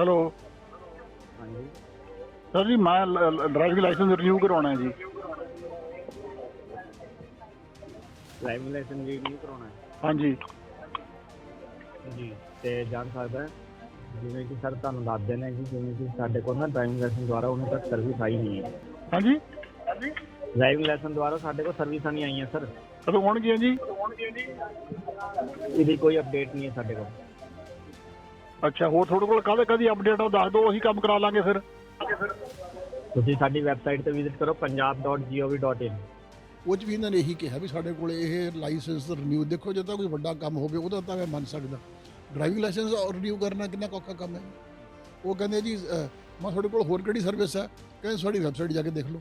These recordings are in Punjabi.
ਹੈਲੋ। ਹਾਂਜੀ। ਸਰ ਜੀ ਮੈਂ ਡਰਾਈਵਿੰਗ ਲਾਇਸੈਂਸ ਰਿਨਿਊ ਕਰਵਾਉਣਾ ਹੈ ਜੀ। ਡਰਾਈਵਿੰਗ ਲਾਇਸੈਂਸ ਰਿਨਿਊ ਕਰਾਉਣਾ ਹੈ? ਹਾਂਜੀ। ਜੀ ਤੇ ਜਾਣ ਸਕਦਾ ਹੈ? ਜਿਵੇਂ ਕਿ ਸਰ ਤੁਹਾਨੂੰ ਦੱਸ ਦੇਣਾ ਜੀ ਜਿਵੇਂ ਕਿ ਸਾਡੇ ਕੋਲ ਨਾ ਡਰਾਈਵਿੰਗ ਲਾਇਸੈਂਸ ਦੁਆਰਾ ਉਹਨਾਂ ਤੱਕ ਸਰਵਿਸ ਆਈ ਨਹੀਂ ਹੈ। ਹਾਂਜੀ। ਡਰਾਈਵਿੰਗ ਲਾਇਸੈਂਸ ਦੁਆਰਾ ਸਾਡੇ ਕੋਲ ਸਰਵਿਸਾਂ ਨਹੀਂ ਆਈਆਂ ਸਰ। ਕਦੋਂ ਆਉਣਗੀਆਂ ਜੀ? ਇਹਦੀ ਕੋਈ ਅਪਡੇਟ ਨਹੀਂ ਹੈ ਸਾਡੇ ਕੋਲ। ਅੱਛਾ ਹੋਰ ਤੁਹਾਡੇ ਕੋਲ ਕਾਹਦੇ ਕਾਹਦੀ ਅਪਡੇਟ ਆ? ਉਹ ਦੱਸ ਦਿਓ ਅਸੀਂ ਕੰਮ ਕਰਾ ਲਾਂਗੇ ਫਿਰ। ਤੁਸੀਂ ਸਾਡੀ ਵੈਬਸਾਈਟ ਤੇ ਵਿਜ਼ਿਟ ਕਰੋ punjab.gov.in ਉਹ 'ਚ ਵੀ ਇਹਨਾਂ ਨੇ ਇਹੀ ਕਿਹਾ ਵੀ ਸਾਡੇ ਕੋਲ ਇਹ ਲਾਇਸੈਂਸ ਰਿਨਿਊ ਦੇਖੋ ਜੇ ਤਾਂ ਕੋਈ ਵੱਡਾ ਕੰਮ ਹੋਵੇ ਉਹਦਾ ਤਾਂ ਮੈਂ ਮੰਨ ਸਕਦਾ। ਡਰਾਈਵਿੰਗ ਲਾਇਸੈਂਸ ਰਿਨਿਊ ਕਰਨਾ ਕਿੰਨਾ ਕੁ ਔਖਾ ਕੰਮ ਹੈ। ਉਹ ਕਹਿੰਦੇ ਜੀ ਅਹ, ਮੈਂ ਤੁਹਾਡੇ ਕੋਲ ਹੋਰ ਕਿਹੜੀ ਸਰਵਿਸ ਹੈ? ਕਹਿੰਦੇ ਸਾਡੀ ਵੈਬਸਾਈਟ ਜਾ ਕੇ ਦੇਖ ਲਓ।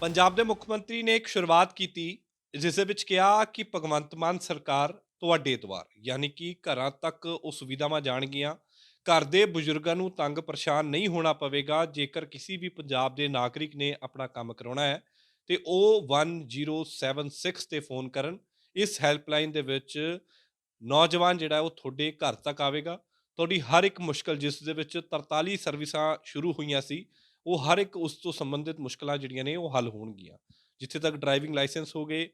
ਪੰਜਾਬ ਦੇ ਮੁੱਖ ਮੰਤਰੀ ਨੇ ਇੱਕ ਸ਼ੁਰੂਆਤ ਕੀਤੀ ਜਿਸ ਦੇ ਵਿੱਚ ਕਿਹਾ ਕਿ ਭਗਵੰਤ ਮਾਨ ਸਰਕਾਰ ਤੁਹਾਡੇ ਦੁਆਰ ਯਾਨੀ ਕਿ ਘਰਾਂ ਤੱਕ ਉਹ ਸੁਵਿਧਾਵਾਂ ਜਾਣਗੀਆਂ। ਘਰ ਦੇ ਬਜ਼ੁਰਗਾਂ ਨੂੰ ਤੰਗ ਪਰੇਸ਼ਾਨ ਨਹੀਂ ਹੋਣਾ ਪਵੇਗਾ ਜੇਕਰ ਕਿਸੇ ਵੀ ਪੰਜਾਬ ਦੇ ਨਾਗਰਿਕ ਨੇ ਆਪਣਾ ਕੰਮ ਕਰਾਉਣਾ ਹੈ ਤੇ ਉਹ 1076 ਤੇ ਫੋਨ ਕਰਨ ਇਸ ਹੈਲਪਲਾਈਨ ਦੇ ਵਿੱਚ ਨੌਜਵਾਨ ਜਿਹੜਾ ਹੈ ਉਹ ਤੁਹਾਡੇ ਘਰ ਤੱਕ ਆਵੇਗਾ ਤੁਹਾਡੀ ਹਰ ਇੱਕ ਮੁਸ਼ਕਲ ਜਿਸ ਦੇ ਵਿੱਚ 43 ਸਰਵਿਸਾਂ ਸ਼ੁਰੂ ਹੋਈਆਂ ਸੀ ਉਹ ਹਰ ਇੱਕ ਉਸ ਤੋਂ ਸੰਬੰਧਿਤ ਮੁਸ਼ਕਲਾਂ ਜਿਹੜੀਆਂ ਨੇ ਉਹ ਹੱਲ ਹੋਣਗੀਆਂ ਜਿੱਥੇ ਤੱਕ ਡਰਾਈਵਿੰਗ ਲਾਇਸੈਂਸ ਹੋ ਗਏ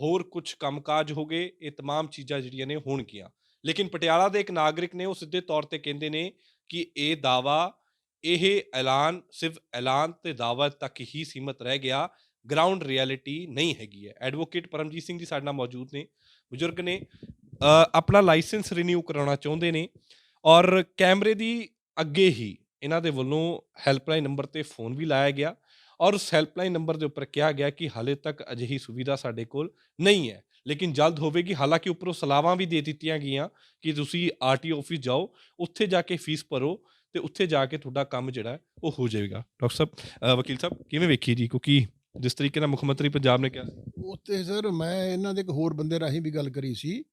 ਹੋਰ ਕੁਝ ਕੰਮਕਾਜ ਹੋ ਗਏ ਇਹ तमाम ਚੀਜ਼ਾਂ ਜਿਹੜੀਆਂ ਨੇ ਹੋਣਗੀਆਂ ਲੇਕਿਨ ਪਟਿਆਲਾ ਦੇ ਇੱਕ ਨਾਗਰਿਕ ਨੇ ਉਹ ਸਿੱਧੇ ਤੌਰ ਤੇ ਕਹਿੰਦੇ ਨੇ ਕਿ ਇਹ ਦਾਵਾ ਇਹ ਐਲਾਨ ਸਿਰਫ ਐਲਾਨ ਤੇ ਦਾਅਵਾ ਤੱਕ ਹੀ ਸੀਮਤ ਰਹਿ ਗਿਆ ਗਰਾਊਂਡ ਰਿਐਲਿਟੀ ਨਹੀਂ ਹੈਗੀ ਹੈ। ਐਡਵੋਕੇਟ ਪਰਮਜੀਤ ਸਿੰਘ ਜੀ ਸਾਡੇ ਨਾਲ ਮੌਜੂਦ ਨੇ, ਬਜ਼ੁਰਗ ਨੇ ਆਪਣਾ ਲਾਇਸੈਂਸ ਰੀਨਿਊ ਕਰਾਉਣਾ ਚਾਹੁੰਦੇ ਨੇ ਔਰ ਕੈਮਰੇ ਦੀ ਅੱਗੇ ਹੀ ਇਹਨਾਂ ਦੇ ਵੱਲੋਂ ਹੈਲਪਲਾਈਨ ਨੰਬਰ ਤੇ ਫੋਨ ਵੀ ਲਾਇਆ ਗਿਆ। ਔਰ ਉਸ ਹੈਲਪਲਾਈਨ ਨੰਬਰ ਦੇ ਉੱਪਰ ਕਿਹਾ ਗਿਆ ਕਿ ਹਾਲੇ ਤੱਕ ਅਜਿਹੀ ਸੁਵਿਧਾ ਸਾਡੇ ਕੋਲ ਨਹੀਂ ਹੈ। ਲੇਕਿਨ ਜਲਦ ਹੋਵੇਗੀ ਹਾਲਾਂਕਿ ਉੱਪਰੋਂ ਸਲਾਹਾਂ ਵੀ ਦੇ ਦਿੱਤੀਆਂ ਗਈਆਂ ਕਿ ਤੁਸੀਂ ਆਰਟੀਓ ਆਫਿਸ ਜਾਓ ਉੱਥੇ ਜਾ ਕੇ ਫੀਸ ਭਰੋ ਤੇ ਉੱਥੇ ਜਾ ਕੇ ਤੁਹਾਡਾ ਕੰਮ ਜਿਹੜਾ ਉਹ ਹੋ ਜਾਏਗਾ ਡਾਕਟਰ ਸਾਹਿਬ ਵਕੀਲ ਸਾਹਿਬ ਕਿਵੇਂ ਵੇਖੀ ਜੀ? ਕਿਉਂਕਿ ਜਿਸ ਤਰੀਕੇ ਨਾਲ ਮੁੱਖ ਮੰਤਰੀ ਪੰਜਾਬ ਨੇ ਕਿਹਾ ਉੱਥੇ ਸਰ ਮੈਂ ਇਹਨਾਂ ਦੇ ਇੱਕ ਹੋਰ ਬੰਦੇ ਰਾਹੀਂ ਵੀ ਗੱਲ ਕਰੀ ਸੀ।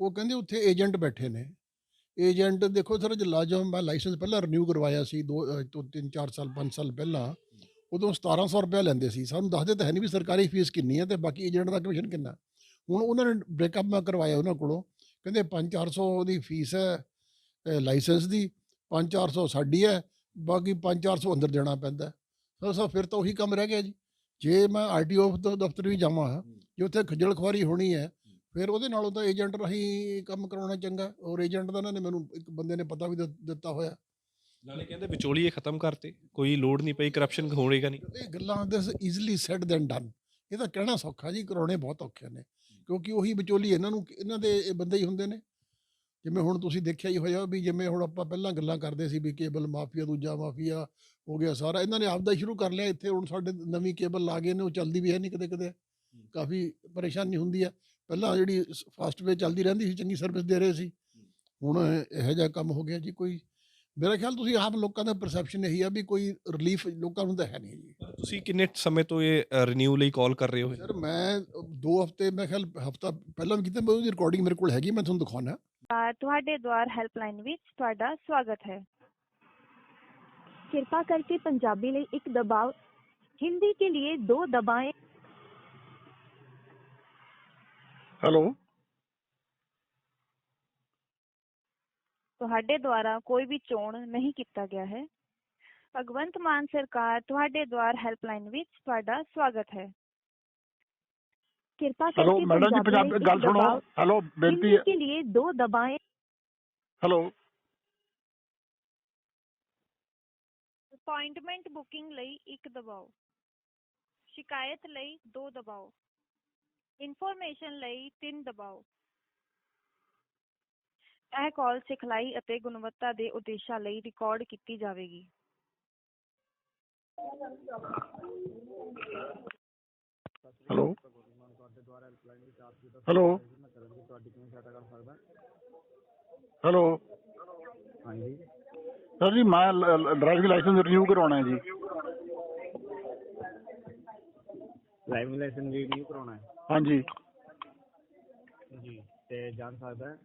ਉਹ ਕਹਿੰਦੇ ਉੱਥੇ ਏਜੰਟ ਬੈਠੇ ਨੇ। ਏਜੰਟ ਦੇਖੋ ਸਰ ਜਲਾ ਜਦੋਂ ਮੈਂ ਲਾਇਸੈਂਸ ਪਹਿਲਾਂ ਰਿਨਿਊ ਕਰਵਾਇਆ ਸੀ ਦੋ ਅਹ, ਤੋਂ 3-4 ਸਾਲ 5 ਸਾਲ ਪਹਿਲਾਂ। ਉਦੋਂ 1700 ਰੁਪਏ ਲੈਂਦੇ ਸੀ। ਸਾਨੂੰ ਦੱਸਦੇ ਤਾਂ ਹੈ ਨਹੀਂ ਵੀ ਸਰਕਾਰੀ ਫੀਸ ਕਿੰਨੀ ਹੈ ਤੇ ਬਾਕੀ ਏਜੰਟ ਦਾ ਕਮਿਸ਼ਨ ਕਿੰਨਾ। ਹੁਣ ਉਹਨਾਂ ਨੇ ਬ੍ਰੇਕਅਪ ਮੈਂ ਕਰਵਾਇਆ ਉਹਨਾਂ ਕੋਲੋਂ। ਕਹਿੰਦੇ 5-400 ਉਹਦੀ ਫੀਸ ਹੈ ਲਾਇਸੈਂਸ ਦੀ 5-400 ਸਾਡੀ ਹੈ, ਬਾਕੀ 5-400 ਅੰਦਰ ਦੇਣਾ ਪੈਂਦਾ। ਸਰ ਸੋ ਫਿਰ ਤਾਂ ਉਹੀ ਕੰਮ ਰਹਿ ਗਿਆ ਜੀ। ਜੇ ਮੈਂ ਆਰਟੀਓ ਦਫ਼ਤਰ ਵੀ ਜਾਵਾਂ, ਜੇ ਉੱਥੇ ਖੱਜਲ ਖੁਆਰੀ ਹੋਣੀ ਹੈ, ਫਿਰ ਉਹਦੇ ਨਾਲੋਂ ਤਾਂ ਏਜੰਟ ਰਾਹੀਂ ਕੰਮ ਕਰਾਉਣਾ ਚੰਗਾ। ਔਰ ਏਜੰਟ ਦਾ ਇਹਨਾਂ ਨੇ ਮੈਨੂੰ ਇੱਕ ਬੰਦੇ ਨੇ ਪਤਾ ਵੀ ਦਿੱ- ਦਿੱਤਾ ਹੋਇਆ। ਨਾਲੇ ਕਹਿੰਦੇ ਵਿਚੋਲੀਏ ਖਤਮ ਕਰਤੇ ਕੋਈ ਲੋੜ ਨਹੀਂ ਪਈ ਕਰਪਸ਼ਨ ਹੋਣੇਗਾ ਨਹੀਂ। ਇਹ ਗੱਲਾਂ this easily said than done ਇਹ ਤਾਂ ਕਹਿਣਾ ਸੌਖਾ ਜੀ ਕਰਾਉਣੇ ਬਹੁਤ ਔਖੇ ਨੇ। ਕਿਉਂਕਿ ਉਹੀ ਵਿਚੋਲੀ ਇਹਨਾਂ ਨੂੰ ਇਹਨਾਂ ਦੇ ਇਹ ਬੰਦੇ ਹੀ ਹੁੰਦੇ ਨੇ। ਜਿਵੇਂ ਹੁਣ ਤੁਸੀਂ ਦੇਖਿਆ ਹੀ ਹੋਇਆ ਵੀ ਜਿਵੇਂ ਹੁਣ ਆਪਾਂ ਪਹਿਲਾਂ ਗੱਲਾਂ ਕਰਦੇ ਸੀ ਵੀ ਕੇਬਲ ਮਾਫੀਆ ਦੂਜਾ ਮਾਫੀਆ ਹੋ ਗਿਆ ਸਾਰਾ ਇਹਨਾਂ ਨੇ ਆਪਦਾ ਸ਼ੁਰੂ ਕਰ ਲਿਆ। ਇੱਥੇ ਹੁਣ ਸਾਡੇ ਨਵੀਂ ਕੇਬਲ ਲਾ ਗਏ ਨੇ ਉਹ ਚੱਲਦੀ ਵੀ ਹੈ ਨਹੀਂ ਕਦੇ ਕਦੇ ਕਾਫੀ ਪਰੇਸ਼ਾਨੀ ਹੁੰਦੀ ਹੈ। ਪਹਿਲਾਂ ਜਿਹੜੀ ਫਾਸਟ ਵੇ ਚੱਲਦੀ ਰਹਿੰਦੀ ਸੀ ਚੰਗੀ ਸਰਵਿਸ ਦੇ ਰਹੇ ਸੀ। ਹੁਣ ਇਹੋ ਜਿਹਾ ਕੰਮ ਹੋ ਗਿਆ ਜੀ ਕੋਈ ਮੇਰਾ ਖਿਆਲ ਤੁਸੀਂ ਆਪ ਲੋਕਾਂ ਦਾ ਪਰਸੈਪਸ਼ਨ ਇਹੀ ਆ ਵੀ ਕੋਈ ਰਿਲੀਫ ਲੋਕਾਂ ਨੂੰ ਤਾਂ ਹੈ ਨਹੀਂ ਜੀ ਤੁਸੀਂ ਕਿੰਨੇ ਸਮੇਂ ਤੋਂ ਇਹ ਰੀਨਿਊ ਲਈ ਕਾਲ ਕਰ ਰਹੇ ਹੋ ਸਰ ਮੈਂ ਦੋ ਹਫ਼ਤੇ ਮੈਂ ਖਿਆਲ ਹਫ਼ਤਾ ਪਹਿਲਾਂ ਵੀ ਕੀਤਾ ਮੈਂ ਉਹਦੀ ਰਿਕਾਰਡਿੰਗ ਮੇਰੇ ਕੋਲ ਹੈਗੀ ਮੈਂ ਤੁਹਾਨੂੰ ਦਿਖਾਉਣਾ ਆ, ਤੁਹਾਡੇ ਦੁਆਰ ਹੈਲਪਲਾਈਨ ਵਿੱਚ ਤੁਹਾਡਾ ਸਵਾਗਤ ਹੈ कृपा करके पंजाबी लिए एक दबाव हिंदी के लिए दो दबाएं ਹੈਲੋ ਤੁਹਾਡੇ ਦੁਆਰਾ ਕੋਈ ਵੀ ਚੋਣ ਨਹੀਂ ਕੀਤਾ ਗਿਆ ਹੈ ਭਗਵੰਤ ਮਾਨ ਸਰਕਾਰ ਤੁਹਾਡੇ ਦੁਆਰ ਹੈਲਪਲਾਈਨ ਵਿੱਚ ਤੁਹਾਡਾ ਸਵਾਗਤ ਹੈ कृपा ਹੈਲੋ करके ਮੈਡਮ ਜੀ पंजाबी ਪੰਜਾਬ लिए ਗੱਲ एक ਸੁਣੋ दबाव ਹੈਲੋ ਬੇਨਤੀ हिंदी ਹੈ के लिए दो दबाएं ਹੈਲੋ ਅਪਾਇੰਟਮੈਂਟ ਬੁਕਿੰਗ ਲਈ ਇੱਕ ਦਬਾਓ ਸ਼ਿਕਾਇਤ ਲਈ ਦੋ ਦਬਾਓ ਇਨਫੋਰਮੇਸ਼ਨ ਲਈ ਤਿੰਨ ਦਬਾਓ ਇਹ ਕਾਲ ਸਿਖਲਾਈ ਅਤੇ ਗੁਣਵੱਤਾ ਦੇ ਉਦੇਸ਼ਾਂ ਲਈ ਰਿਕਾਰਡ ਕੀਤੀ ਜਾਵੇਗੀ। ਹੈਲੋ ਹੈਲੋ ਹੈਲੋ ਹਾਂਜੀ ਸਰ ਜੀ ਮੈਂ ਡਰਾਈਵਿੰਗ ਲਾਇਸੈਂਸ ਰਿਨਿਊ ਕਰਵਾਉਣਾ ਹੈ ਜੀ। ਡਰਾਈਵਿੰਗ ਲਾਇਸੈਂਸ ਰਿਨਿਊ ਕਰਾਉਣਾ ਹੈ। ਹਾਂਜੀ। ਜੀ ਤੇ ਜਾਣ ਸਕਦਾ ਹੈ?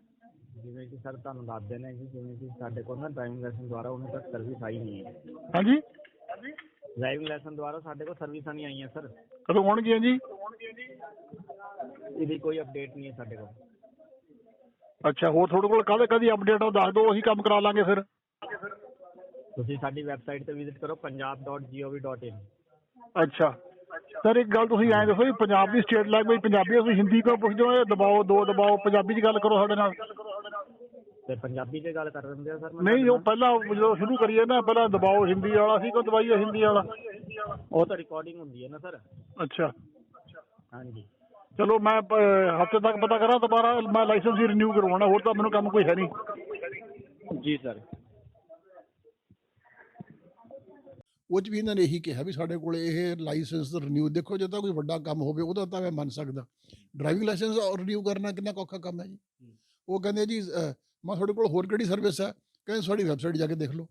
ਜਿਵੇਂ ਕਿ ਸਰ ਤੁਹਾਨੂੰ ਦੱਸ ਦੇਣਾ ਜੀ ਜਿਵੇਂ ਕਿ ਸਾਡੇ ਕੋਲ ਨਾ ਡਰਾਈਵਿੰਗ ਲਾਇਸੈਂਸ ਦੁਆਰਾ ਉਹਨਾਂ ਤੱਕ ਸਰਵਿਸ ਆਈ ਨਹੀਂ ਹੈ। ਹਾਂਜੀ? ਡਰਾਈਵਿੰਗ ਲਾਇਸੈਂਸ ਦੁਆਰਾ ਸਾਡੇ ਕੋਲ ਸਰਵਿਸਾਂ ਨਹੀਂ ਆਈਆਂ ਸਰ। ਕਦੋਂ ਆਉਣਗੀਆਂ ਜੀ? ਇਹਦੀ ਕੋਈ ਅਪਡੇਟ ਨਹੀਂ ਹੈ ਸਾਡੇ ਕੋਲ। ਅੱਛਾ ਹੋਰ ਤੁਹਾਡੇ ਕੋਲ ਕਾਹਦੇ ਕਾਹਦੀ ਅਪਡੇਟ ਆ? ਉਹ ਦੱਸ ਦਿਓ ਅਸੀਂ ਕੰਮ ਕਰਾ ਲਾਂਗੇ ਫਿਰ। ਤੁਸੀਂ ਸਾਡੀ ਵੈਬਸਾਈਟ ਤੇ ਵਿਜ਼ਿਟ ਕਰੋ punjab.gov.in ਅੱਛਾ। ਸਰ ਇੱਕ ਗੱਲ ਤੁਸੀਂ ਐਂ ਦੱਸੋ ਜੀ ਪੰਜਾਬ ਦੀ ਸਟੇਟ ਲੈਂਗੁਏਜ ਪੰਜਾਬੀ ਆ, ਤੁਸੀਂ ਹਿੰਦੀ ਕਿਉਂ ਪੁੱਛਦੇ ਹੋ ਇਹ ਦਬਾਓ ਦੋ ਦਬਾਓ ਪੰਜਾਬੀ 'ਚ ਗੱਲ ਕਰੋ ਸਾਡੇ ਨਾਲ। ਤੇ ਪੰਜਾਬੀ 'ਚ ਗੱਲ ਕਰ ਦਿੰਦੇ ਆ ਸਰ ਨਹੀਂ ਉਹ ਪਹਿਲਾਂ ਜਦੋਂ ਸ਼ੁਰੂ ਕਰੀਏ ਨਾ ਪਹਿਲਾਂ ਦਬਾਓ ਹਿੰਦੀ ਵਾਲਾ ਸੀ ਕੋ ਦਵਾਈਏ ਹਿੰਦੀ ਵਾਲਾ? ਉਹ ਤਾਂ ਰਿਕਾਰਡਿੰਗ ਹੁੰਦੀ ਹੈ ਨਾ ਸਰ। ਅੱਛਾ। ਹਾਂਜੀ। ਚਲੋ ਮੈਂ ਹਫ਼ਤੇ ਤੱਕ ਪਤਾ ਕਰਾਂ ਦੁਬਾਰਾ ਮੈਂ ਲਾਇਸੈਂਸ ਹੀ ਰਿਨਿਊ ਕਰਵਾਉਣਾ ਹੋਰ ਤਾਂ ਮੈਨੂੰ ਕੰਮ ਕੋਈ ਹੈ ਨਹੀਂ। ਜੀ ਸਰ। ਉਹ 'ਚ ਵੀ ਇਹਨਾਂ ਨੇ ਇਹੀ ਕਿਹਾ ਵੀ ਸਾਡੇ ਕੋਲ ਇਹ ਲਾਇਸੈਂਸ ਰਿਨਿਊ ਦੇਖੋ ਜੇ ਤਾਂ ਕੋਈ ਵੱਡਾ ਕੰਮ ਹੋਵੇ ਉਹਦਾ ਤਾਂ ਮੈਂ ਮੰਨ ਸਕਦਾ। ਡਰਾਈਵਿੰਗ ਲਾਇਸੈਂਸ ਰਿਨਿਊ ਕਰਨਾ ਕਿੰਨਾ ਕੁ ਔਖਾ ਕੰਮ ਹੈ ਜੀ। ਉਹ ਕਹਿੰਦੇ ਜੀ ਮੈਂ ਤੁਹਾਡੇ ਕੋਲ ਹੋਰ ਕਿਹੜੀ ਸਰਵਿਸ ਹੈ? ਕਹਿੰਦੇ ਸਾਡੀ ਵੈਬਸਾਈਟ ਜਾ ਕੇ ਦੇਖ ਲਓ।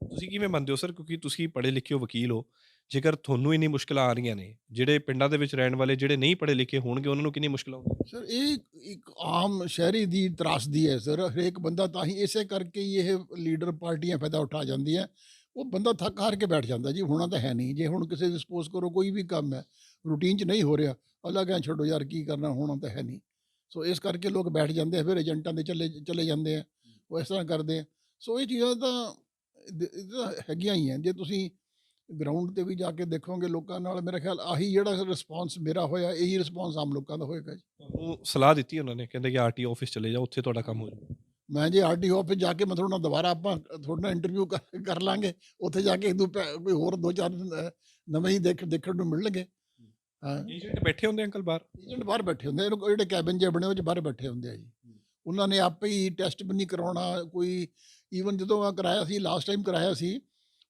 ਤੁਸੀਂ ਕਿਵੇਂ ਮੰਨਦੇ ਹੋ ਸਰ ਕਿਉਂਕਿ ਤੁਸੀਂ ਪੜ੍ਹੇ ਲਿਖੇ ਹੋ ਵਕੀਲ ਹੋ ਜੇਕਰ ਤੁਹਾਨੂੰ ਇੰਨੀ ਮੁਸ਼ਕਲਾਂ ਆ ਰਹੀਆਂ ਨੇ ਜਿਹੜੇ ਪਿੰਡਾਂ ਦੇ ਵਿੱਚ ਰਹਿਣ ਵਾਲੇ ਜਿਹੜੇ ਨਹੀਂ ਪੜ੍ਹੇ ਲਿਖੇ ਹੋਣਗੇ ਉਹਨਾਂ ਨੂੰ ਕਿੰਨੀ ਮੁਸ਼ਕਲਾਂ ਆਉਂਦੀਆਂ? ਸਰ ਇਹ ਇੱਕ ਆਮ ਸ਼ਹਿਰੀ ਦੀ ਤਰਾਸਦੀ ਹੈ ਸਰ ਹਰੇਕ ਬੰਦਾ ਤਾਂ ਹੀ ਇਸੇ ਕਰਕੇ ਹੀ ਇਹ ਲੀਡਰ ਪਾਰਟੀਆਂ ਫਾਇਦਾ ਉਠਾ ਜਾਂਦੀਆਂ ਉਹ ਬੰਦਾ ਥੱਕ ਹਾਰ ਕੇ ਬੈਠ ਜਾਂਦਾ ਜੀ ਹੋਣਾ ਤਾਂ ਹੈ ਨਹੀਂ। ਜੇ ਹੁਣ ਕਿਸੇ ਦੇ ਸਪੋਜ਼ ਕਰੋ ਕੋਈ ਵੀ ਕੰਮ ਹੈ ਰੂਟੀਨ 'ਚ ਨਹੀਂ ਹੋ ਰਿਹਾ ਅਲੱਗ ਹੈ ਛੱਡੋ ਯਾਰ ਕੀ ਕਰਨਾ ਹੋਣਾ ਤਾਂ ਹੈ ਨਹੀਂ। ਸੋ ਇਸ ਕਰਕੇ ਲੋਕ ਬੈਠ ਜਾਂਦੇ ਆ ਫਿਰ ਏਜੰਟਾਂ ਦੇ ਚੱਲੇ ਚਲੇ ਜਾਂਦੇ ਆ ਉਹ ਇਸ ਤਰ੍ਹਾਂ ਕਰਦੇ ਆ। ਸੋ ਇਹ ਚੀਜ਼ਾਂ ਤਾਂ ਹੈਗੀਆਂ ਹੀ ਆ। ਜੇ ਤੁਸੀਂ ਗਰਾਊਂਡ ਤੇ ਵੀ ਜਾ ਕੇ ਦੇਖੋਗੇ ਲੋਕਾਂ ਨਾਲ ਮੇਰਾ ਖਿਆਲ ਆਹੀ ਜਿਹੜਾ ਰਿਸਪਾਂਸ ਮੇਰਾ ਹੋਇਆ ਇਹੀ ਰਿਸਪਾਂਸ ਆਮ ਲੋਕਾਂ ਦਾ ਹੋਏਗਾ ਜੀ। ਤੁਹਾਨੂੰ ਸਲਾਹ ਦਿੱਤੀ ਉਹਨਾਂ ਨੇ ਕਹਿੰਦੇ ਕਿ ਆਰਟੀ ਆਫਿਸ ਚਲੇ ਜਾਓ ਉੱਥੇ ਤੁਹਾਡਾ ਕੰਮ ਹੋ ਜਾਊਗਾ ਮੈਂ ਜੇ ਆਰਟੀਓ ਆਫਿਸ ਜਾ ਕੇ ਮੈਂ ਤੁਹਾਡੇ ਨਾਲ ਦੁਬਾਰਾ ਆਪਾਂ ਤੁਹਾਡੇ ਨਾਲ ਇੰਟਰਵਿਊ ਕਰ ਲਾਂਗੇ ਉੱਥੇ ਜਾ ਕੇ ਇੱਕ ਦੋ ਪੈ- ਕੋਈ ਹੋਰ ਦੋ ਚਾਰ ਨਵੇਂ ਹੀ ਦੇਖ ਦੇਖਣ ਨੂੰ ਮਿਲਣਗੇ। ਏਜੰਟ ਬੈਠੇ ਹੁੰਦੇ ਅੰਕਲ ਬਾਹਰ? ਏਜੰਟ ਬਾਹਰ ਬੈਠੇ ਹੁੰਦੇ ਆ। ਜਿਹੜੇ ਕੈਬਨ ਜੇ ਬਣੇ ਉਹ 'ਚ ਬਾਹਰ ਬੈਠੇ ਹੁੰਦੇ ਆ ਜੀ। ਉਹਨਾਂ ਨੇ ਆਪੇ ਹੀ ਟੈਸਟ ਵੀ ਨਹੀਂ ਕਰਾਉਣਾ ਕੋਈ ਈਵਨ ਜਦੋਂ ਮੈਂ ਕਰਾਇਆ ਸੀ ਲਾਸਟ ਟਾਈਮ ਕਰਾਇਆ ਸੀ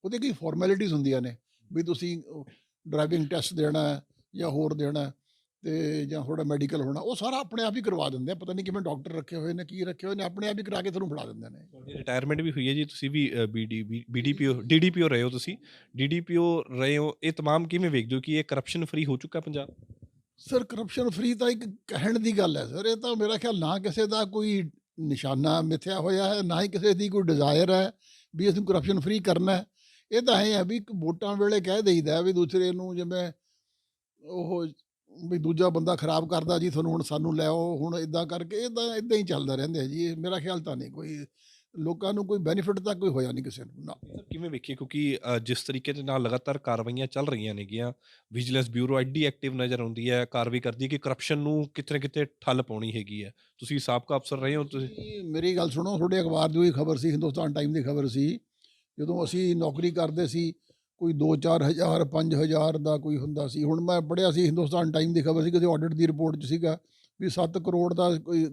ਉਹਦੇ ਕਈ ਫਾਰਮੈਲਿਟੀਜ਼ ਹੁੰਦੀਆਂ ਨੇ ਵੀ ਤੁਸੀਂ ਡਰਾਈਵਿੰਗ ਟੈਸਟ ਦੇਣਾ ਹੈ ਜਾਂ ਹੋਰ ਦੇਣਾ। ਹੈ ਤੇ ਜਾਂ ਥੋੜਾ ਮੈਡੀਕਲ ਹੋਣਾ ਉਹ ਸਾਰਾ ਆਪਣੇ ਆਪ ਹੀ ਕਰਵਾ ਦਿੰਦੇ ਆ ਪਤਾ ਨਹੀਂ ਕਿਵੇਂ ਡਾਕਟਰ ਰੱਖੇ ਹੋਏ ਨੇ ਕੀ ਰੱਖੇ ਹੋਏ ਨੇ ਆਪਣੇ ਆਪ ਹੀ ਕਰਾ ਕੇ ਤੁਹਾਨੂੰ ਫੜਾ ਦਿੰਦੇ ਨੇ। ਤੁਹਾਡੀ ਰਿਟਾਇਰਮੈਂਟ ਵੀ ਹੋਈ ਹੈ ਜੀ ਤੁਸੀਂ ਵੀ ਬੀਡੀ ਬੀਡੀਪੀਓ ਡੀਡੀਪੀਓ ਰਹੇ ਹੋ ਤੁਸੀਂ। ਡੀਡੀਪੀਓ ਰਹੇ ਹੋ ਇਹ ਤਮਾਮ ਕਿਵੇਂ ਵੇਖਦੇ ਹੋ ਕਿ ਇਹ ਕਰਪਸ਼ਨ ਫ੍ਰੀ ਹੋ ਚੁੱਕਾ ਪੰਜਾਬ? ਸਰ ਕਰਪਸ਼ਨ ਫ੍ਰੀ ਤਾਂ ਇੱਕ ਕਹਿਣ ਦੀ ਗੱਲ ਹੈ ਸਰ ਇਹ ਤਾਂ ਮੇਰਾ ਖਿਆਲ ਨਾ ਕਿਸੇ ਦਾ ਕੋਈ ਨਿਸ਼ਾਨਾ ਮਿਥਿਆ ਹੋਇਆ ਹੈ ਨਾ ਹੀ ਕਿਸੇ ਦੀ ਕੋਈ ਡਿਜ਼ਾਇਰ ਹੈ ਵੀ ਅਸੀਂ ਕਰਪਸ਼ਨ ਫ੍ਰੀ ਕਰਨਾ ਹੈ। ਇਹ ਤਾਂ ਹੈ ਵੀ ਇੱਕ ਵੋਟਾਂ ਵੇਲੇ ਕਹਿ ਦੇਈਦਾ ਵੀ ਦੂਸਰੇ ਨੂੰ ਜਿਵੇਂ ਉਹ ਵੀ ਦੂਜਾ ਬੰਦਾ ਖਰਾਬ ਕਰਦਾ ਜੀ ਤੁਹਾਨੂੰ ਹੁਣ ਸਾਨੂੰ ਲੈ ਆਓ ਹੁਣ ਇਦਾਂ ਕਰਕੇ ਤਾਂ ਇਦਾਂ ਹੀ ਚੱਲਦਾ ਰਹਿੰਦਾ ਜੀ ਇਹ ਮੇਰਾ ਖਿਆਲ ਤਾਂ ਨਹੀਂ ਕੋਈ ਲੋਕਾਂ ਨੂੰ ਕੋਈ ਬੈਨੀਫਿਟ ਤਾਂ ਕੋਈ ਹੋਇਆ ਨਹੀਂ ਕਿਸੇ ਨੂੰ ਨਾ। ਸਰ ਕਿਵੇਂ ਵੇਖੀਏ ਕਿਉਂਕਿ ਜਿਸ ਤਰੀਕੇ ਦੇ ਨਾਲ ਲਗਾਤਾਰ ਕਾਰਵਾਈਆਂ ਚੱਲ ਰਹੀਆਂ ਨੇਗੀਆਂ ਵਿਜੀਲੈਂਸ ਬਿਊਰੋ ਐਡੀ ਐਕਟਿਵ ਨਜ਼ਰ ਆਉਂਦੀ ਹੈ ਕਾਰਵਾਈ ਕਰਦੀ ਹੈ ਕਿ ਕਰਪਸ਼ਨ ਨੂੰ ਕਿਤੇ ਕਿਤੇ ਠੱਲ ਪਾਉਣੀ ਹੈਗੀ ਹੈ। ਤੁਸੀਂ ਸਾਬਕਾ ਅਫਸਰ ਰਹੇ ਹੋ ਤੁਸੀਂ ਤੁਸੀਂ ਮੇਰੀ ਗੱਲ ਸੁਣੋ ਤੁਹਾਡੇ ਅਖਬਾਰ ਦੀ ਹੋਈ ਖਬਰ ਸੀ ਹਿੰਦੁਸਤਾਨ ਟਾਈਮ ਦੀ ਖਬਰ ਸੀ ਜਦੋਂ ਅਸੀਂ ਨੌਕਰੀ ਕਰਦੇ ਸੀ ਕੋਈ 2-4 ਹਜ਼ਾਰ 5 ਹਜ਼ਾਰ ਦਾ ਕੋਈ ਹੁੰਦਾ ਸੀ। ਹੁਣ ਮੈਂ ਪੜ੍ਹਿਆ ਸੀ ਹਿੰਦੁਸਤਾਨ ਟਾਈਮ ਦੀ ਖਬਰ ਸੀ, ਕਿਸੇ ਆਡਿਟ ਦੀ ਰਿਪੋਰਟ 'ਚ ਸੀਗਾ ਵੀ 7 ਕਰੋੜ ਦਾ ਕੋਈ,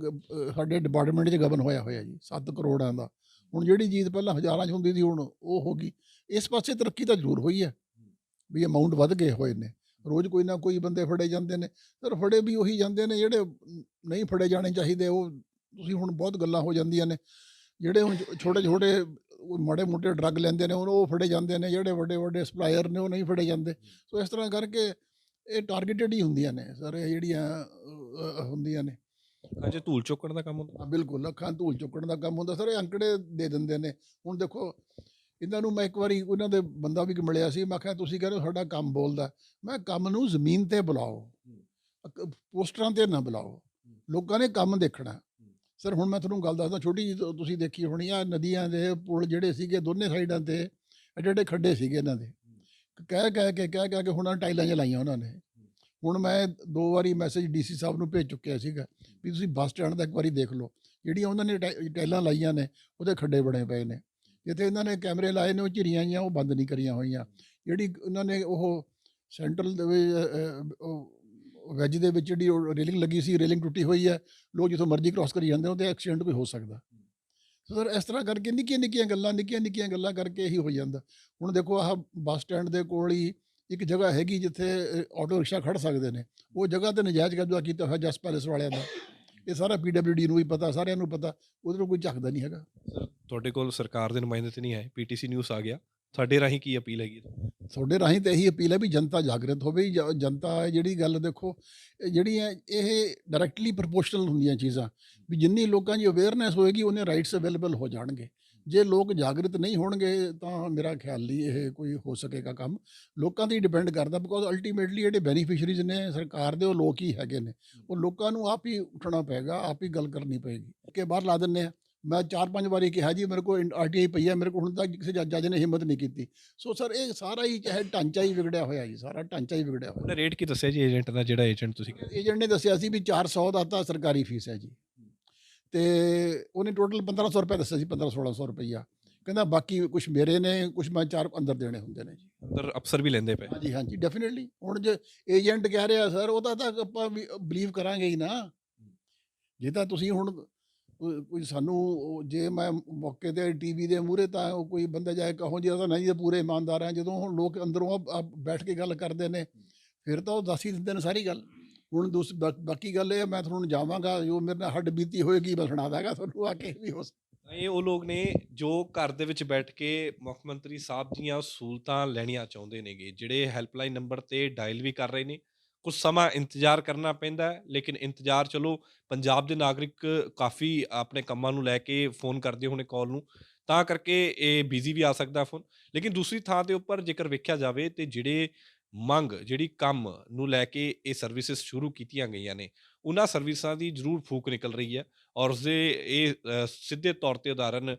ਸਾਡੇ ਡਿਪਾਰਟਮੈਂਟ 'ਚ ਗਬਨ ਹੋਇਆ ਹੋਇਆ ਜੀ 7 ਕਰੋੜਾਂ ਦਾ। ਹੁਣ ਜਿਹੜੀ ਚੀਜ਼ ਪਹਿਲਾਂ ਹਜ਼ਾਰਾਂ 'ਚ ਹੁੰਦੀ ਸੀ, ਹੁਣ ਉਹ ਹੋ ਗਈ। ਇਸ ਪਾਸੇ ਤਰੱਕੀ ਤਾਂ ਜ਼ਰੂਰ ਹੋਈ ਹੈ ਵੀ ਅਮਾਉਂਟ ਵੱਧ ਗਏ ਹੋਏ ਨੇ। ਰੋਜ਼ ਕੋਈ ਨਾ ਕੋਈ ਬੰਦੇ ਫੜੇ ਜਾਂਦੇ ਨੇ। ਪਰ ਫੜੇ ਵੀ ਉਹੀ ਜਾਂਦੇ ਨੇ ਜਿਹੜੇ ਨਹੀਂ ਫੜੇ ਜਾਣੇ ਚਾਹੀਦੇ, ਉਹ ਤੁਸੀਂ ਹੁਣ ਬਹੁਤ ਗੱਲਾਂ ਹੋ ਜਾਂਦੀਆਂ ਨੇ। ਜਿਹੜੇ ਹੁਣ ਛੋਟੇ ਛੋਟੇ ਮਾੜੇ ਮੋਟੇ ਡਰੱਗ ਲੈਂਦੇ ਨੇ ਉਹ ਫੜੇ ਜਾਂਦੇ ਨੇ ਜਿਹੜੇ ਵੱਡੇ ਵੱਡੇ ਸਪਲਾਇਰ ਨੇ ਉਹ ਨਹੀਂ ਫੜੇ ਜਾਂਦੇ। ਸੋ ਇਸ ਤਰ੍ਹਾਂ ਕਰਕੇ ਇਹ ਟਾਰਗੇਟਡ ਹੀ ਹੁੰਦੀਆਂ ਨੇ ਸਰ ਇਹ ਜਿਹੜੀਆਂ ਹੁੰਦੀਆਂ ਨੇ। ਅਜੇ ਧੂਲ ਚੁੱਕਣ ਦਾ ਕੰਮ ਹੁੰਦਾ? ਬਿਲਕੁਲ ਅੱਖਾਂ ਧੂਲ ਚੁੱਕਣ ਦਾ ਕੰਮ ਹੁੰਦਾ ਸਰ ਇਹ ਅੰਕੜੇ ਦੇ ਦਿੰਦੇ ਨੇ। ਹੁਣ ਦੇਖੋ ਇਹਨਾਂ ਨੂੰ ਮੈਂ ਇੱਕ ਵਾਰੀ ਉਹਨਾਂ ਦੇ ਬੰਦਾ ਵੀ ਮਿਲਿਆ ਸੀ ਮੈਂ ਕਿਹਾ ਤੁਸੀਂ ਕਹਿੰਦੇ ਸਾਡਾ ਕੰਮ ਬੋਲਦਾ ਮੈਂ ਕੰਮ ਨੂੰ ਜ਼ਮੀਨ ਤੇ ਬੁਲਾਓ। ਪੋਸਟਰਾਂ ਤੇ ਨਾ ਬੁਲਾਓ। ਲੋਕਾਂ ਨੇ ਕੰਮ ਦੇਖਣਾ। ਸਰ ਹੁਣ ਮੈਂ ਤੁਹਾਨੂੰ ਗੱਲ ਦੱਸਦਾ ਛੋਟੀ ਜਿਹੀ ਤੁਸੀਂ ਦੇਖੀ ਹੋਣੀ ਆ ਨਦੀਆਂ ਦੇ ਪੁਲ ਜਿਹੜੇ ਸੀਗੇ ਦੋਨੇ ਸਾਈਡਾਂ ਤੇ ਐਡੇ ਐਡੇ ਖੱਡੇ ਸੀਗੇ ਇਹਨਾਂ ਦੇ। ਕਹਿ ਕਹਿ ਕੇ ਕਹਿ ਕਹਿ ਕੇ ਹੁਣ ਟਾਈਲਾਂ ਜਿਹੀਆਂ ਲਾਈਆਂ ਉਹਨਾਂ ਨੇ। ਹੁਣ ਮੈਂ ਦੋ ਵਾਰੀ ਮੈਸੇਜ ਡੀਸੀ ਸਾਹਿਬ ਨੂੰ ਭੇਜ ਚੁੱਕਿਆ ਸੀਗਾ ਵੀ ਤੁਸੀਂ ਬੱਸ ਸਟੈਂਡ ਦਾ ਇੱਕ ਵਾਰੀ ਦੇਖ ਲਓ। ਜਿਹੜੀਆਂ ਉਹਨਾਂ ਨੇ ਟਾਈ- ਟਾਈਲਾਂ ਲਾਈਆਂ ਨੇ ਉਹਦੇ ਖੱਡੇ ਬਣੇ ਪਏ ਨੇ। ਜਿੱਥੇ ਇਹਨਾਂ ਨੇ ਕੈਮਰੇ ਲਾਏ ਨੇ ਉਹ ਝਿਰੀਆਂ ਜੀਆਂ ਉਹ ਬੰਦ ਨਹੀਂ ਕਰੀਆਂ ਹੋਈਆਂ। ਜਿਹੜੀ ਉਹਨਾਂ ਨੇ ਉਹ ਸੈਂਟਰਲ ਦੇ ਵੈਜ ਦੇ ਵਿੱਚ ਜਿਹੜੀ ਰੇਲਿੰਗ ਲੱਗੀ ਸੀ ਰੇਲਿੰਗ ਟੁੱਟੀ ਹੋਈ ਹੈ ਲੋਕ ਜਿੱਥੋਂ ਮਰਜ਼ੀ ਕ੍ਰਾਸ ਕਰੀ ਜਾਂਦੇ ਉਹਦੇ ਐਕਸੀਡੈਂਟ ਵੀ ਹੋ ਸਕਦਾ। ਸੋ ਸਰ ਇਸ ਤਰ੍ਹਾਂ ਕਰਕੇ ਨਿੱਕੀਆਂ ਨਿੱਕੀਆਂ ਗੱਲਾਂ ਨਿੱਕੀਆਂ ਨਿੱਕੀਆਂ ਗੱਲਾਂ ਕਰਕੇ ਇਹੀ ਹੋ ਜਾਂਦਾ। ਹੁਣ ਦੇਖੋ ਆਹ ਬੱਸ ਸਟੈਂਡ ਦੇ ਕੋਲ ਹੀ ਇੱਕ ਜਗ੍ਹਾ ਹੈਗੀ ਜਿੱਥੇ ਆਟੋ ਰਿਕਸ਼ਾ ਖੜ ਸਕਦੇ ਨੇ। ਉਹ ਜਗ੍ਹਾ ਤੇ ਨਜਾਇਜ਼ ਕਬਜ਼ਾ ਕੀਤਾ ਹੋਇਆ ਜਸ ਪੈਲੇਸ ਵਾਲਿਆਂ ਦਾ ਇਹ ਸਾਰਾ ਪੀਡਬਲਯੂਡੀ ਨੂੰ ਵੀ ਪਤਾ ਸਾਰਿਆਂ ਨੂੰ ਪਤਾ ਨੂੰ ਕੋਈ ਝੱਕਦਾ ਨਹੀਂ ਹੈਗਾ। ਤੁਹਾਡੇ ਕੋਲ ਸਰਕਾਰ ਦੇ ਨੁਮਾਇੰਦੇ ਤੇ ਨਹੀਂ ਆਏ? ਪੀਟੀਸੀ ਨਿਊਜ਼ ਆ ਗਿਆ। ਸਾਡੇ ਰਾਹੀਂ ਕੀ ਅਪੀਲ ਹੈਗੀ ਤੁਹਾਡੇ ਰਾਹੀਂ ਤੇ ਇਹੀ ਅਪੀਲ ਹੈ ਵੀ ਜਨਤਾ ਜਾਗਰਤ ਹੋਵੇ, ਜ- ਜਨਤਾ ਹੈ ਜਿਹੜੀ ਗੱਲ ਦੇਖੋ, ਇਹ ਜਿਹੜੀਆਂ, ਇਹ ਡਾਇਰੈਕਟਲੀ ਪ੍ਰੋਪੋਰਸ਼ਨਲ ਹੁੰਦੀਆਂ ਚੀਜ਼ਾਂ, ਵੀ ਜਿੰਨੀ ਲੋਕਾਂ ਦੀ ਅਵੇਅਰਨੈਸ ਹੋਏਗੀ, ਉਹਨੇ ਰਾਈਟਸ ਅਵੇਲੇਬਲ ਹੋ ਜਾਣਗੇ। ਜੇ ਲੋਕ ਜਾਗਰਤ ਨਹੀਂ ਹੋਣਗੇ, ਤਾਂ ਮੇਰਾ ਖਿਆਲ ਨਹੀਂ ਇਹ ਕੋਈ ਹੋ ਸਕੇਗਾ ਕੰਮ। ਲੋਕਾਂ ਤੇ ਡਿਪੈਂਡ ਕਰਦਾ ਬਿਕੋਜ਼ ਅਲਟੀਮੇਟਲੀ ਜਿਹੜੇ ਬੈਨੀਫੀਸ਼ੀਅਰੀਜ਼ ਨੇ, ਸਰਕਾਰ ਦੇ, ਉਹ ਲੋਕ ਹੀ ਹੈਗੇ ਨੇ। ਉਹ ਲੋਕਾਂ ਨੂੰ ਆਪ ਹੀ ਉੱਠਣਾ ਪਏਗਾ, ਆਪ ਹੀ ਗੱਲ ਕਰਨੀ ਪਏਗੀ। ਕਿ ਬਾਹਰ ਲਾ ਦਿੰਨੇ ਆ। ਮੈਂ ਚਾਰ ਪੰਜ ਵਾਰੀ ਕਿਹਾ ਜੀ ਮੇਰੇ ਕੋਲ ਆਰਟੀਆਈ ਪਈ ਹੈ ਮੇਰੇ ਕੋਲ ਹੁਣ ਤੱਕ ਕਿਸੇ ਜੱਜ ਨੇ ਹਿੰਮਤ ਨਹੀਂ ਕੀਤੀ। ਸੋ ਸਰ ਇਹ ਸਾਰਾ ਹੀ ਚਾਹੇ ਢਾਂਚਾ ਹੀ ਵਿਗੜਿਆ ਹੋਇਆ ਜੀ ਸਾਰਾ ਢਾਂਚਾ ਹੀ ਵਿਗੜਿਆ ਹੋਇਆ। ਰੇਟ ਕੀ ਦੱਸਿਆ ਜੀ ਏਜੰਟ ਦਾ ਜਿਹੜਾ ਏਜੰਟ ਤੁਸੀਂ ਏਜੰਟ ਨੇ ਦੱਸਿਆ ਸੀ ਵੀ 400 ਦਾ ਤਾਂ ਸਰਕਾਰੀ ਫੀਸ ਹੈ ਜੀ। ਤੇ ਉਹਨੇ ਟੋਟਲ 1500 ਰੁਪਏ ਦੱਸਿਆ ਸੀ 15 1600 ਰੁਪਈਆ। ਕਹਿੰਦਾ ਬਾਕੀ ਕੁਝ ਮੇਰੇ ਨੇ ਕੁਝ ਮੈਂ ਚਾਰ ਅੰਦਰ ਦੇਣੇ ਹੁੰਦੇ ਨੇ ਜੀ। ਅੰਦਰ ਅਫਸਰ ਵੀ ਲੈਂਦੇ ਪਏ। ਹਾਂਜੀ ਹਾਂਜੀ ਡੈਫੀਨਿਟਲੀ ਹੁਣ ਜੇ ਏਜੰਟ ਕਹਿ ਰਿਹਾ ਸਰ ਉਹਦਾ ਤਾਂ ਆਪਾਂ ਵੀ ਬਲੀਵ ਕਰਾਂਗੇ ਹੀ ਨਾ। ਜੇ ਤਾਂ ਤੁਸੀਂ ਹੁਣ ਕੋਈ ਸਾਨੂੰ ਜੇ ਮੈਂ ਮੌਕੇ ਤੇ ਟੀਵੀ ਦੇ ਮੂਹਰੇ ਤਾਂ ਕੋਈ ਬੰਦਾ ਜਾਏ ਕਹੋ ਜੀ ਉਹ ਤਾਂ ਨਹੀਂ ਇਹ ਪੂਰੇ ਇਮਾਨਦਾਰ ਆ ਜਦੋਂ ਹੁਣ ਲੋਕ ਅੰਦਰੋਂ ਆ- ਬੈਠ ਕੇ ਗੱਲ ਕਰਦੇ ਨੇ ਫਿਰ ਤਾਂ ਉਹ ਦੱਸ ਹੀ ਦਿੰਦੇ ਨੇ ਸਾਰੀ ਗੱਲ। ਹੁਣ ਦੂਸ ਬਾ- ਬਾਕੀ ਗੱਲ ਇਹ ਆ, ਮੈਂ ਤੁਹਾਨੂੰ ਜਾਵਾਂਗਾ ਜੋ ਮੇਰੇ ਨਾਲ ਹੱਡ ਬੀਤੀ ਹੋਏਗੀ ਮੈਂ ਸੁਣਾ ਦਾਂਗਾ ਤੁਹਾਨੂੰ ਆ ਕੇ ਵੀ ਹੋ ਇਹ ਉਹ ਲੋਕ ਨੇ ਜੋ ਘਰ ਦੇ ਵਿੱਚ ਬੈਠ ਕੇ ਮੁੱਖ ਮੰਤਰੀ ਸਾਹਿਬ ਦੀਆਂ ਸਹੂਲਤਾਂ ਲੈਣੀਆਂ ਚਾਹੁੰਦੇ ਨੇਗੇ ਜਿਹੜੇ ਹੈਲਪਲਾਈਨ ਨੰਬਰ ਤੇ ਡਾਇਲ ਵੀ ਕਰ ਰਹੇ ਨੇ। ਕੁਝ ਸਮਾਂ ਇੰਤਜ਼ਾਰ ਕਰਨਾ ਪੈਂਦਾ ਲੇਕਿਨ ਇੰਤਜ਼ਾਰ ਚਲੋ ਪੰਜਾਬ ਦੇ ਨਾਗਰਿਕ ਕਾਫੀ ਆਪਣੇ ਕੰਮਾਂ ਨੂੰ ਲੈ ਕੇ ਫੋਨ ਕਰਦੇ ਹੋਣੇ ਕਾਲ ਨੂੰ, ਤਾਂ ਕਰਕੇ ਇਹ ਬਿਜ਼ੀ ਵੀ ਆ ਸਕਦਾ ਫੋਨ। ਲੇਕਿਨ ਦੂਸਰੀ ਥਾਂ ਦੇ ਉੱਪਰ ਜੇਕਰ ਵੇਖਿਆ ਜਾਵੇ ਤੇ ਜਿਹੜੇ ਮੰਗ, ਜਿਹੜੀ ਕੰਮ ਨੂੰ ਲੈ ਕੇ ਇਹ ਸਰਵਿਸਿਜ਼ ਸ਼ੁਰੂ ਕੀਤੀਆਂ ਗਈਆਂ ਨੇ, ਉਹਨਾਂ ਸਰਵਿਸਾਂ ਦੀ ਜ਼ਰੂਰ ਫੂਕ ਨਿਕਲ ਰਹੀ ਹੈ ਔਰ ਉਸਦੇ ਇਹ ਸਿੱਧੇ ਤੌਰ ਤੇ ਉਦਾਹਰਨ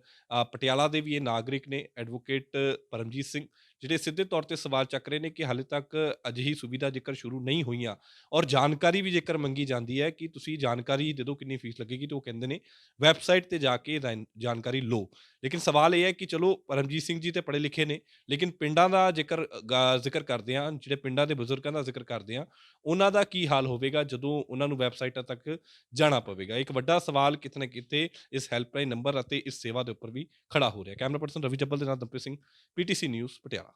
ਪਟਿਆਲਾ ਦੇ ਵੀ ਇਹ ਨਾਗਰਿਕ ਨੇ, ਐਡਵੋਕੇਟ ਪਰਮਜੀਤ ਸਿੰਘ ਜਿਹੜੇ ਸਿੱਧੇ ਤੌਰ ਤੇ ਸਵਾਲ ਚੱਕ ਰਹੇ ਨੇ ਕਿ ਹਾਲੇ ਤੱਕ ਅਜਿਹੀ ਸੁਵਿਧਾ ਜੇਕਰ ਸ਼ੁਰੂ ਨਹੀਂ ਹੋਈਆਂ ਔਰ ਜਾਣਕਾਰੀ ਵੀ ਜੇਕਰ ਮੰਗੀ ਜਾਂਦੀ ਹੈ ਕਿ ਤੁਸੀਂ ਜਾਣਕਾਰੀ ਦੇ ਦਿਓ ਕਿੰਨੀ ਫੀਸ ਲੱਗੇਗੀ ਤੇ ਉਹ ਕਹਿੰਦੇ ਨੇ ਵੈਬਸਾਈਟ ਤੇ ਜਾ ਕੇ ਇਹਦਾ ਜਾਣਕਾਰੀ ਲਓ। ਲੇਕਿਨ ਸਵਾਲ ਇਹ ਹੈ ਕਿ ਚਲੋ ਪਰਮਜੀਤ ਸਿੰਘ ਜੀ ਤੇ ਪੜ੍ਹੇ ਲਿਖੇ ਨੇ, ਲੇਕਿਨ ਪਿੰਡਾਂ ਦਾ ਜੇਕਰ ਜ਼ਿਕਰ ਕਰਦੇ ਆ ਜਿਹੜੇ ਪਿੰਡਾਂ ਦੇ ਬਜ਼ੁਰਗਾਂ ਦਾ ਜ਼ਿਕਰ ਕਰਦੇ ਆ ਉਹਨਾਂ ਦਾ ਕੀ ਹਾਲ ਹੋਵੇਗਾ ਜਦੋਂ ਉਹਨਾਂ ਨੂੰ ਵੈਬਸਾਈਟਾਂ ਤੱਕ ਜਾਣਾ ਪਵੇਗਾ? ਇੱਕ ਵੱਡਾ ਸਵਾਲ ਕਿਤੇ ਨਾ ਕਿਤੇ ਇਸ ਹੈਲਪਲਾਈਨ ਨੰਬਰ ਅਤੇ ਇਸ ਸੇਵਾ ਦੇ ਉੱਪਰ ਵੀ ਖੜਾ ਹੋ ਰਿਹਾ। ਕੈਮਰਾ ਪਰਸਨ ਰਵੀ ਜੱਬਲ ਦੇ ਨਾਲ ਦੰਪੇ ਸਿੰਘ, ਪੀਟੀਸੀ ਨਿਊਜ਼, ਪਟਿਆਲਾ।